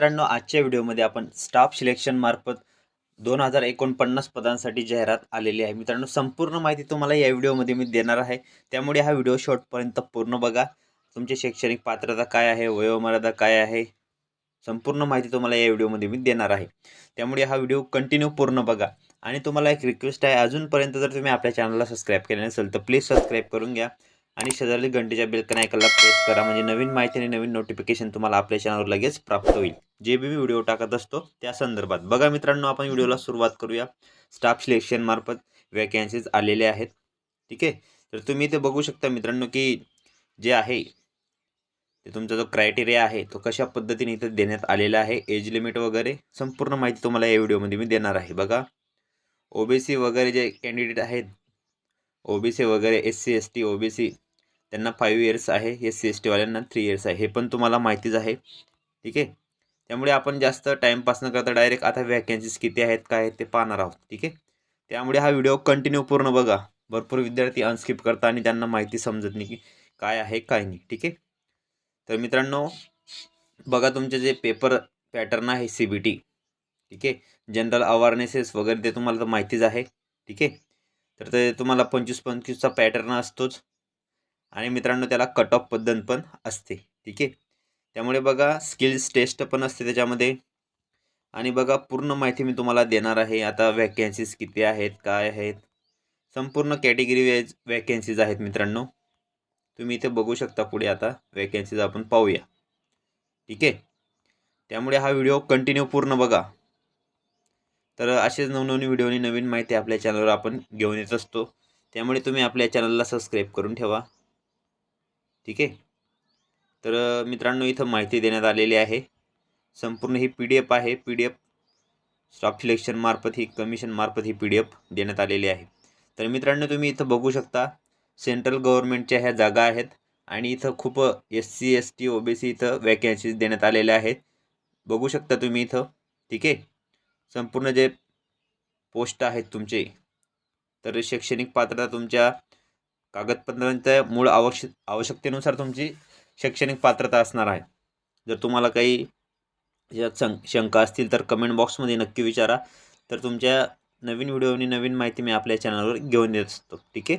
मित्रांनो आजच्या व्हिडिओमध्ये आपण स्टाफ सिलेक्शन मार्फत दोन हजार एकोणपन्नास पदांसाठी जाहिरात आलेली आहे. मित्रांनो संपूर्ण माहिती तुम्हाला या व्हिडिओमध्ये मी देणार आहे. त्यामुळे हा व्हिडिओ शॉर्टपर्यंत पूर्ण बघा. तुमची शैक्षणिक पात्रता काय आहे वयोमर्यादा काय आहे संपूर्ण माहिती तुम्हाला या व्हिडिओमध्ये मी देणार आहे. त्यामुळे हा व्हिडिओ कंटिन्यू पूर्ण बघा. आणि तुम्हाला एक रिक्वेस्ट आहे अजूनपर्यंत जर तुम्ही आपल्या चॅनलला सबस्क्राईब केले नसेल तर प्लीज सबस्क्राईब करून घ्या. आणि शेजारी घंटेच्या बेलकन आयकनला प्रेस करा. म्हणजे नवीन माहिती आणि नवीन नोटिफिकेशन तुम्हाला आपल्या चॅनलवर लगेच प्राप्त होईल. जे बी मी व्हिडिओ टाकत असतो त्या संदर्भात. बघा मित्रांनो आपण व्हिडिओला सुरुवात करूया. स्टाफ सिलेक्शनमार्फत वॅकन्सीज वॅकॅन्सीज आलेले आहेत. ठीक आहे? तर तुम्ही इथे बघू शकता मित्रांनो की जे आहे ते तुमचा जो क्रायटेरिया आहे तो कशा पद्धतीने इथं देण्यात आलेला आहे एज लिमिट वगैरे संपूर्ण माहिती तुम्हाला या व्हिडिओमध्ये मी देणार आहे. बघा. ओबीसी वगैरे जे कॅन्डिडेट आहेत ओबीसी वगैरे S C S T OBC त्यांना फाईव्ह इयर्स आहे एस सी एस टीवाल्यांना थ्री इयर्स आहे. हे पण तुम्हाला माहितीच आहे. ठीक आहे? त्यामुळे आपण जास्त टाईमपास न करता डायरेक्ट आता वॅकन्सीज किती आहेत काय आहेत ते पाहणार आहोत ठीक आहे? त्यामुळे हा व्हिडिओ कंटिन्यू पूर्ण बघा. भरपूर विद्यार्थी अनस्किप करता आणि त्यांना माहिती समजत नाही की काय आहे काय नाही ठीक आहे? तर मित्रांनो बघा तुमचे जे पेपर पॅटर्न आहे सी बी टी ठीक आहे? जनरल अवेअरनेसेस वगैरे ते तुम्हाला तर माहितीच आहे ठीक आहे? तर ते तुम्हाला पंचवीस पंचवीसचा पॅटर्न असतोच. आणि मित्रांनो त्याला कट ऑफ पद्धत पण असते ठीक आहे? त्यामुळे बघा स्किल्स टेस्ट पण असते त्याच्यामध्ये. आणि बघा पूर्ण माहिती मी तुम्हाला देणार आहे. आता वॅकॅन्सीज किती आहेत काय आहेत? संपूर्ण कॅटेगरी वेज वॅकॅन्सीज आहेत मित्रांनो. तुम्ही इथे बघू शकता पुढे आता वॅकॅन्सीज आपण पाहूया. ठीक आहे? त्यामुळे हा व्हिडिओ कंटिन्यू पूर्ण बघा. तर असेच नवनवीन व्हिडिओनी नवीन माहिती आपल्या चॅनलवर आपण घेऊन येत असतो. त्यामुळे तुम्ही आपल्या चॅनलला सबस्क्राईब करून ठेवा. ठीक आहे? तर मित्रांनो इथं माहिती देण्यात आलेली आहे. संपूर्ण ही पी डी एफ आहे. पी डी एफ स्टाफ सिलेक्शनमार्फत ही कमिशनमार्फत ही पी डी एफ देण्यात आलेली आहे. तर मित्रांनो तुम्ही इथं बघू शकता सेंट्रल गव्हर्नमेंटच्या ह्या जागा आहेत आणि इथं खूप S C S T O B C इथं वॅकन्सीज देण्यात आलेल्या आहेत. बघू शकता तुम्ही इथं. ठीक आहे? संपूर्ण जे पोस्ट आहेत तुमचे तर शैक्षणिक पात्रता तुमच्या कागदपत्रांच्या मूळ आवश्यक आवश्यकतेनुसार तुमची शैक्षणिक पात्रता असणार आहे. जर तुम्हाला काही यात शं शंका असतील तर कमेंट बॉक्समध्ये नक्की विचारा. तर तुमच्या नवीन व्हिडिओ आणि नवीन माहिती मी आपल्या चॅनलवर घेऊन येत असतो. ठीक आहे?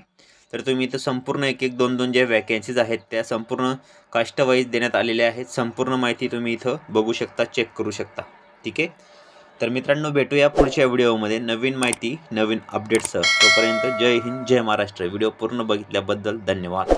तर तुम्ही इथं संपूर्ण एक एक दोन दोन ज्या वॅकन्सीज आहेत त्या संपूर्ण कास्टवाईज देण्यात आलेल्या आहेत. संपूर्ण माहिती तुम्ही इथं बघू शकता चेक करू शकता. ठीक आहे? तर मित्रांनो भेटूया पुढच्या व्हिडिओमध्ये नवीन माहिती नवीन अपडेट्ससह तोपर्यंत जय हिंद जय महाराष्ट्र. व्हिडिओ पूर्ण बघितल्याबद्दल धन्यवाद.